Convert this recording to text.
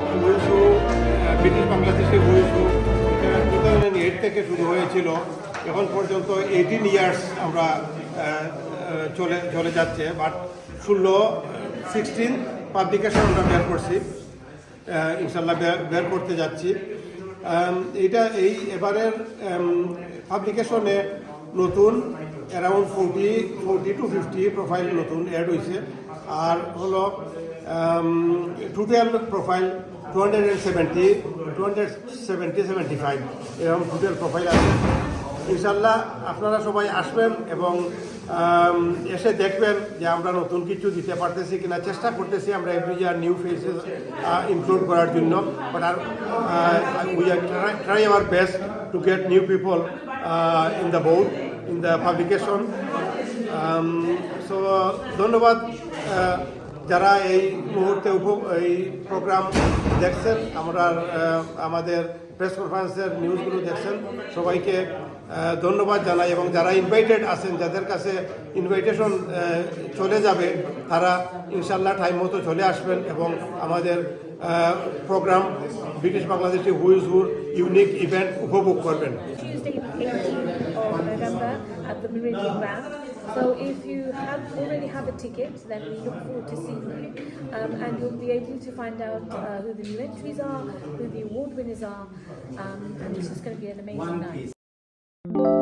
হুইসু British Bangladeshi হুইসু এটা two thousand eight থেকে শুরু হয়েছিল। এখন পর্যন্ত এইটিন ইয়ার্স আমরা চলে চলে যাচ্ছে। বাট ষোলো সিক্সটিন পাবলিকেশন আমরা বের করছি। ইনশাল্লাহ বের- করতে যাচ্ছি। এইটা, এই এবারের পাবলিকেশনে নতুন around forty forty to fifty profile নতুন অ্যাড হয়েছে আর হলো total profile two hundred seventy two hundred seventy seventy five এরকম টোটাল প্রোফাইল আছে। ইনশাল্লাহ আপনারা সবাই আসবেন এবং এসে দেখবেন যে আমরা নতুন কিছু দিতে পারতেছি কিনা। চেষ্টা করতেছি আমরা every year new faces include করার জন্য। But are we are try our best to get new people in the board in the publication so ধন্যবাদ যারা এই মুহূর্তে এই প্রোগ্রাম দেখছেন, আমরা আমাদের প্রেস কনফারেন্সের নিউজগুলো দেখছেন, সবাইকে ধন্যবাদ জানাই এবং যারা ইনভাইটেড আছেন, যাদের কাছে ইনভাইটেশন চলে যাবে, তারা ইনশাল্লাহ টাইম মতো চলে আসবেন এবং আমাদের program British Bangladeshi who's who unique event উপভোগ করবেন। Tuesday, 18th of November at the Meridian Ground. So if you have already have a ticket, then we look forward to seeing you, um, and you'll be able to find out uh, who the new entries are, who the award winners are, um, and it's just going to be an amazing night.